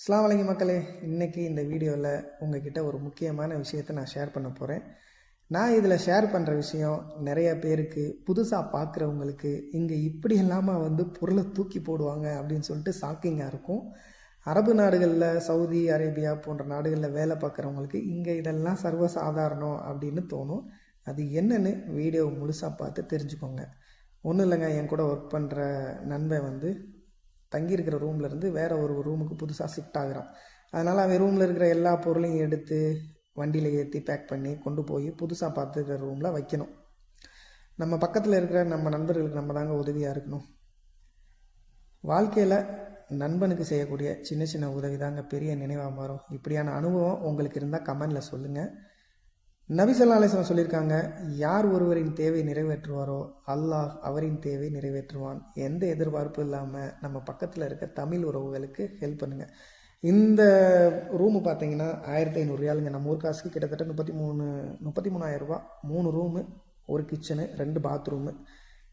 அஸ்ஸலாமு அலைக்கும் மக்களே இன்றைக்கி இந்த வீடியோவில் உங்ககிட்ட ஒரு முக்கியமான விஷயத்தை நான் ஷேர் பண்ண போகிறேன் நான் இதில் ஷேர் பண்ணுற விஷயம் நிறைய பேருக்கு புதுசாக பார்க்குறவங்களுக்கு இங்கே இப்படி இல்லாமல் வந்து பொருளை தூக்கி போடுவாங்க அப்படின்னு சொல்லிட்டு ஷாக்கிங்காக இருக்கும். அரபு நாடுகளில் சவுதி அரேபியா போன்ற நாடுகளில் வேலை பார்க்குறவங்களுக்கு இங்கே இதெல்லாம் சர்வசாதாரணம் அப்படின்னு தோணும். அது என்னன்னு வீடியோ முழுசாக பார்த்து தெரிஞ்சுக்கோங்க. ஒன்றும் இல்லைங்க என் கூட ஒர்க் பண்ணுற நண்பன் வந்து தங்கியிருக்கிற ரூம்லேருந்து வேறு வேற ஒரு ரூமுக்கு புதுசாக ஷிஃப்ட் ஆகுறான். அதனால் அவன் ரூமில் இருக்கிற எல்லா பொருளையும் எடுத்து வண்டியில் ஏற்றி பேக் பண்ணி கொண்டு போய் புதுசாக பார்த்துக்கிற ரூமில் வைக்கணும். நம்ம பக்கத்தில் இருக்கிற நம்ம நண்பர்களுக்கு நம்ம தாங்க உதவியாக இருக்கணும். வாழ்க்கையில் நண்பனுக்கு செய்யக்கூடிய சின்ன சின்ன உதவி தாங்க பெரிய நினைவாக மாறும். இப்படியான அனுபவம் உங்களுக்கு இருந்தால் கமெண்டில் சொல்லுங்கள் நபிசல்லா அலிஸ்லாம் சொல்லியிருக்காங்க யார் ஒருவரின் தேவை நிறைவேற்றுவாரோ அல்லாஹ் அவரின் தேவை நிறைவேற்றுவான். எந்த எதிர்பார்ப்பும் இல்லாமல் நம்ம பக்கத்தில் இருக்க தமிழ் உறவுகளுக்கு ஹெல்ப் பண்ணுங்கள் இந்த ரூமு பார்த்தீங்கன்னா ஆயிரத்தி ஐநூறு ரியாலுங்க. நம்ம ஊர் காசுக்கு கிட்டத்தட்ட முப்பத்தி மூணு முப்பத்தி மூணாயிரம் மூணு ரூமு ஒரு கிச்சனு ரெண்டு பாத்ரூமு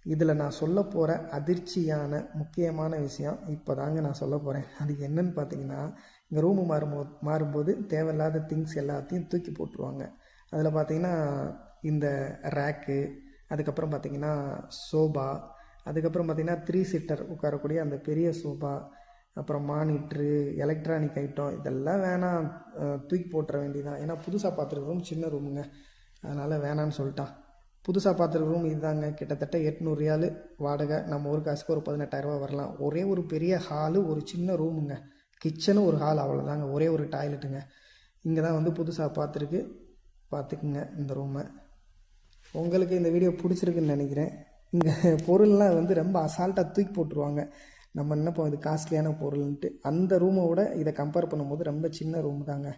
இதில் நான் சொல்ல போகிற அதிர்ச்சியான முக்கியமான விஷயம் இப்போ தாங்க நான் சொல்ல போகிறேன் அது என்னன்னு பார்த்தீங்கன்னா இங்கே ரூமு மாறும்போது மாறும்போது தேவையில்லாத திங்ஸ் எல்லாத்தையும் தூக்கி போட்டுருவாங்க. அதில் பார்த்தீங்கன்னா இந்த ரேக்கு அதுக்கப்புறம் பார்த்தீங்கன்னா சோபா அதுக்கப்புறம் பார்த்தீங்கன்னா த்ரீ சீட்டர் உட்காரக்கூடிய அந்த பெரிய சோபா அப்புறம் மானிட்ரு எலக்ட்ரானிக் ஐட்டம் இதெல்லாம் வேணாம். தூக்கி போட்டுற வேண்டியதான் ஏன்னா புதுசாக பார்த்துருக்க ரூம் சின்ன ரூமுங்க அதனால் வேணான்னு சொல்லிட்டான். புதுசாக பார்த்துருக்க ரூம் இதுதாங்க கிட்டத்தட்ட எட்நூறு ரியாலு வாடகை. நம்ம ஒரு காசுக்கு ஒரு பதினெட்டாயிரரூபா வரலாம். ஒரே ஒரு பெரிய ஹாலு ஒரு சின்ன ரூமுங்க கிச்சனும் ஒரு ஹால் அவ்வளோதாங்க ஒரே ஒரு டாய்லெட்டுங்க இங்கே தான் வந்து புதுசாக பார்த்துருக்கு பார்த்துக்குங்க இந்த ரூமை உங்களுக்கு இந்த வீடியோ பிடிச்சிருக்குன்னு நினைக்கிறேன். இங்கே பொருள்லாம் வந்து ரொம்ப அசால்ட்டாக தூக்கி போட்டுருவாங்க. நம்ம என்னப்போ இது காஸ்ட்லியான பொருள்ன்ட்டு. அந்த ரூமை விட இதை கம்பேர் பண்ணும்போது ரொம்ப சின்ன ரூம் தாங்க.